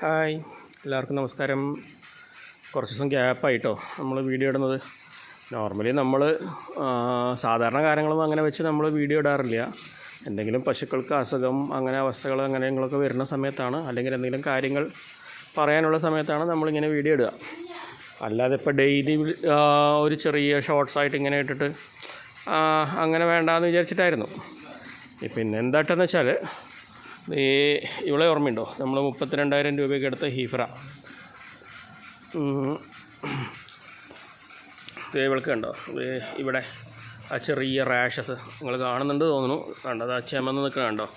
Hi. എല്ലാവർക്കും നമസ്കാരം. കുറച്ച് ദിവസം ഗ്യാപ്പായിട്ടോ നമ്മൾ വീഡിയോ ഇടുന്നത്. നോർമലി നമ്മൾ സാധാരണ കാര്യങ്ങളൊന്നും അങ്ങനെ വെച്ച് നമ്മൾ വീഡിയോ ഇടാറില്ല. എന്തെങ്കിലും പശുക്കൾക്ക് അസുഖം അങ്ങനെ അവസ്ഥകൾ അങ്ങനെയൊക്കെ വരുന്ന സമയത്താണ്. അല്ലെങ്കിൽ എന്തെങ്കിലും കാര്യങ്ങൾ പറയാനുള്ള സമയത്താണ് നമ്മളിങ്ങനെ വീഡിയോ ഇടുക. അല്ലാതെ ഇപ്പോൾ ഡെയിലി ഒരു ചെറിയ ഷോർട്സ് ആയിട്ട് ഇങ്ങനെ ഇട്ടിട്ട് അങ്ങനെ വേണ്ടാന്ന് വിചാരിച്ചിട്ടായിരുന്നു. പിന്നെ എന്താട്ടെന്ന് വെച്ചാൽ ഈ ഇവളെ ഓർമ്മയുണ്ടോ? നമ്മൾ മുപ്പത്തിരണ്ടായിരം രൂപയ്ക്ക് എടുത്ത ഹീഫ്ര. ഇവൾക്ക് കണ്ടോ? ഇവിടെ ആ ചെറിയ റാഷസ് നിങ്ങൾ കാണുന്നുണ്ട് തോന്നുന്നു. കണ്ടത് ആ ചെമന്ന് നിൽക്കുക കണ്ടോ?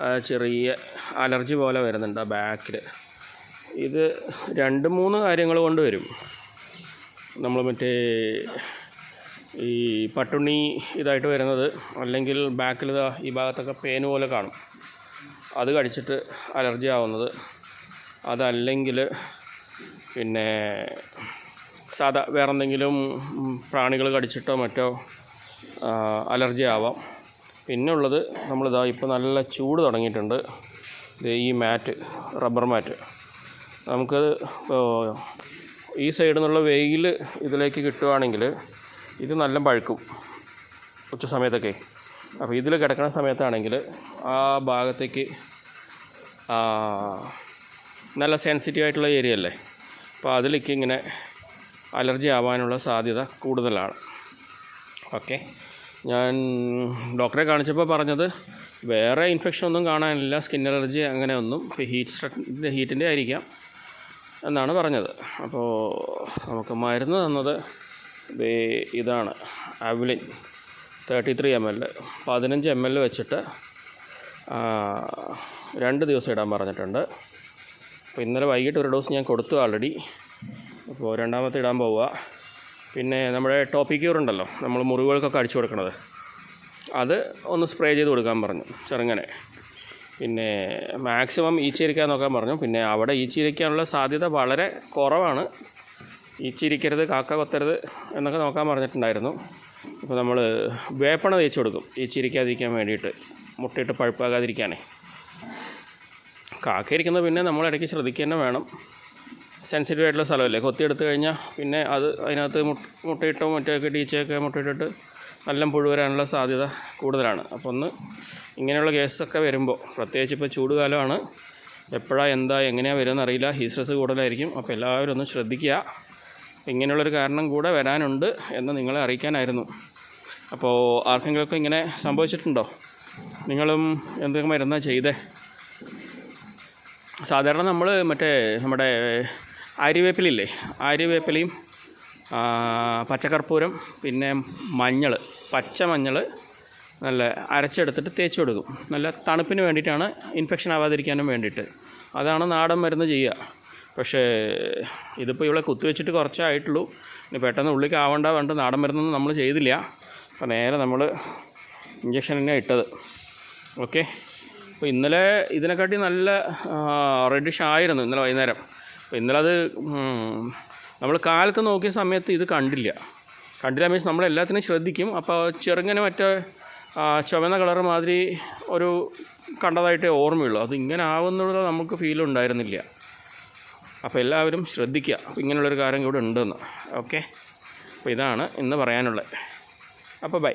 ആ ചെറിയ അലർജി പോലെ വരുന്നുണ്ട് ആ ബാക്കിൽ ഇത് രണ്ട് മൂന്ന് കാര്യങ്ങൾ കൊണ്ടുവരും. നമ്മൾ മറ്റേ ഈ പട്ടുണി ഇതായിട്ട് വരുന്നത്. അല്ലെങ്കിൽ ബാക്കിൽ ഈ ഭാഗത്തൊക്കെ പേന് പോലെ കാണും. അത് കഴിച്ചിട്ട് അലർജി ആവുന്നത് അതല്ലെങ്കിൽ പിന്നെ സാധാ വേറെ എന്തെങ്കിലും പ്രാണികൾ കടിച്ചിട്ടോ മറ്റോ അലർജി ആവാം. പിന്നെ ഉള്ളത് നമ്മളിതാ ഇപ്പോൾ നല്ല ചൂട് തുടങ്ങിയിട്ടുണ്ട്. ഈ മാറ്റ് റബ്ബർ മാറ്റ്. നമുക്ക് ഈ സൈഡിൽ നിന്നുള്ള വെയിൽ ഇതിലേക്ക് കിട്ടുവാണെങ്കിൽ ഇത് നല്ല പഴുക്കും ഉച്ച സമയത്തൊക്കെ. അപ്പോൾ ഇതിൽ കിടക്കുന്ന സമയത്താണെങ്കിൽ ആ ഭാഗത്തേക്ക് നല്ല സെൻസിറ്റീവ് ആയിട്ടുള്ള ഏരിയ അല്ലേ? അപ്പോൾ അതിലേക്ക് ഇങ്ങനെ അലർജി ആവാനുള്ള സാധ്യത കൂടുതലാണ്. ഓക്കെ. ഞാൻ ഡോക്ടറെ കാണിച്ചപ്പോൾ പറഞ്ഞത് വേറെ ഇൻഫെക്ഷൻ ഒന്നും കാണാനില്ല. സ്കിൻ അലർജി അങ്ങനെ ഒന്നും. ഇപ്പോൾ ഹീറ്റ് സ്ട്രെസ്സിന്റെ ഹീറ്റിന്റെ ആയിരിക്കാം എന്നാണ് പറഞ്ഞത്. അപ്പോൾ നമുക്ക് മരുന്ന് തന്നത് ഇതാണ്. അവലിൻ തേർട്ടി ത്രീ എം എൽ പതിനഞ്ച് എം എൽ വെച്ചിട്ട് രണ്ട് ദിവസം ഇടാൻ പറഞ്ഞിട്ടുണ്ട്. അപ്പോൾ ഇന്നലെ വൈകിട്ട് ഒരു ഡോസ് ഞാൻ കൊടുത്തു ആൾറെഡി അപ്പോൾ രണ്ടാമത്തെ ഇടാൻ പോവുക. പിന്നെ നമ്മുടെ ടോപ്പിക്യൂർ ഉണ്ടല്ലോ നമ്മൾ മുറിവുകൾക്കൊക്കെ അടിച്ചു കൊടുക്കണത്. അത് ഒന്ന് സ്പ്രേ ചെയ്ത് കൊടുക്കാൻ പറഞ്ഞു ചെറുങ്ങനെ. പിന്നെ മാക്സിമം ഈച്ചിരിക്കാൻ നോക്കാൻ പറഞ്ഞു. പിന്നെ അവിടെ ഈച്ചിരിക്കാനുള്ള സാധ്യത വളരെ കുറവാണ്. ഈച്ചിരിക്കരുത് കാക്ക കൊത്തരുത് എന്നൊക്കെ നോക്കാൻ പറഞ്ഞിട്ടുണ്ടായിരുന്നു. ഇപ്പോൾ നമ്മൾ വേപ്പണ തേച്ച് കൊടുക്കും. ഈ ചിരിക്കാതിരിക്കാൻ വേണ്ടിയിട്ട്. മുട്ടയിട്ട് പഴുപ്പാകാതിരിക്കാനേ. കാക്കയിരിക്കുന്ന പിന്നെ നമ്മൾ ഇടയ്ക്ക് ശ്രദ്ധിക്കുക തന്നെ വേണം. സെൻസിറ്റീവ് ആയിട്ടുള്ള സ്ഥലമല്ലേ? കൊത്തിയെടുത്ത് കഴിഞ്ഞാൽ പിന്നെ അത് അതിനകത്ത് മുട്ട മുട്ടയിട്ടോ മറ്റൊക്കെ ടീച്ചയൊക്കെ മുട്ടയിട്ടിട്ട് നല്ല പുഴു വരാനുള്ള സാധ്യത കൂടുതലാണ്. അപ്പോൾ ഒന്ന് ഇങ്ങനെയുള്ള കേസൊക്കെ വരുമ്പോൾ പ്രത്യേകിച്ച് ഇപ്പോൾ ചൂട് കാലമാണ് എപ്പോഴാണ് എന്താ എങ്ങനെയാണ് വരുമെന്ന് അറിയില്ല. ഹീസ്ട്രസ് സ്ട്രെസ് കൂടുതലായിരിക്കും. അപ്പോൾ എല്ലാവരും ഒന്ന് ശ്രദ്ധിക്കുക. ഇങ്ങനെയുള്ളൊരു കാരണം കൂടെ വരാനുണ്ട് എന്ന് നിങ്ങളെ അറിയിക്കാനായിരുന്നു. അപ്പോൾ ആർക്കെങ്കിലുമൊക്കെ ഇങ്ങനെ സംഭവിച്ചിട്ടുണ്ടോ? നിങ്ങളും എന്തൊക്കെ മരുന്നാണ് ചെയ്തേ? സാധാരണ നമ്മൾ മറ്റേ നമ്മുടെ ആര്യവേപ്പിലില്ലേ ആര്യവേപ്പിലയും ആ, പച്ചക്കർപ്പൂരം പിന്നെ മഞ്ഞൾ പച്ച മഞ്ഞൾ നല്ല അരച്ചെടുത്തിട്ട് തേച്ച് കൊടുക്കും. നല്ല തണുപ്പിന് വേണ്ടിയിട്ടാണ് ഇൻഫെക്ഷൻ ആവാതിരിക്കാനും വേണ്ടിയിട്ട്. അതാണ് നാടൻ മരുന്ന് ചെയ്യുക. പക്ഷേ ഇതിപ്പോൾ ഇവിടെ കുത്തിവെച്ചിട്ട് കുറച്ചേ ആയിട്ടുള്ളൂ ഇനി പെട്ടെന്ന് ഉള്ളിലേക്ക് ആവണ്ട വേണ്ട നാടൻ മരുന്നൊന്നും നമ്മൾ ചെയ്തില്ല. അപ്പോൾ നേരെ നമ്മൾ ഇഞ്ചക്ഷൻ തന്നെ ഇട്ടത്. ഓക്കെ അപ്പോൾ ഇന്നലെ ഇതിനെക്കാട്ടി നല്ല റെഡിഷ് ആയിരുന്നു ഇന്നലെ വൈകുന്നേരം. അപ്പോൾ ഇന്നലെ അത് നമ്മൾ കാലത്ത് നോക്കിയ സമയത്ത് ഇത് കണ്ടില്ല. കണ്ടില്ല മീൻസ് നമ്മൾ എല്ലാത്തിനും ശ്രദ്ധിക്കും. അപ്പോൾ ചെറുങ്ങനെ മറ്റേ ചുവന്ന കളർ മാതിരി ഒരു കണ്ടതായിട്ടേ ഓർമ്മയുള്ളൂ. അത് ഇങ്ങനെ ആവുന്നുള്ള നമുക്ക് ഫീൽ ഉണ്ടായിരുന്നില്ല. അപ്പോൾ എല്ലാവരും ശ്രദ്ധിക്കുക ഇങ്ങനെയുള്ളൊരു കാര്യം കൂടെ ഉണ്ടെന്ന്. ഓക്കെ അപ്പോൾ ഇതാണ് ഇന്ന് പറയാനുള്ളത്. അപ്പോൾ ബൈ.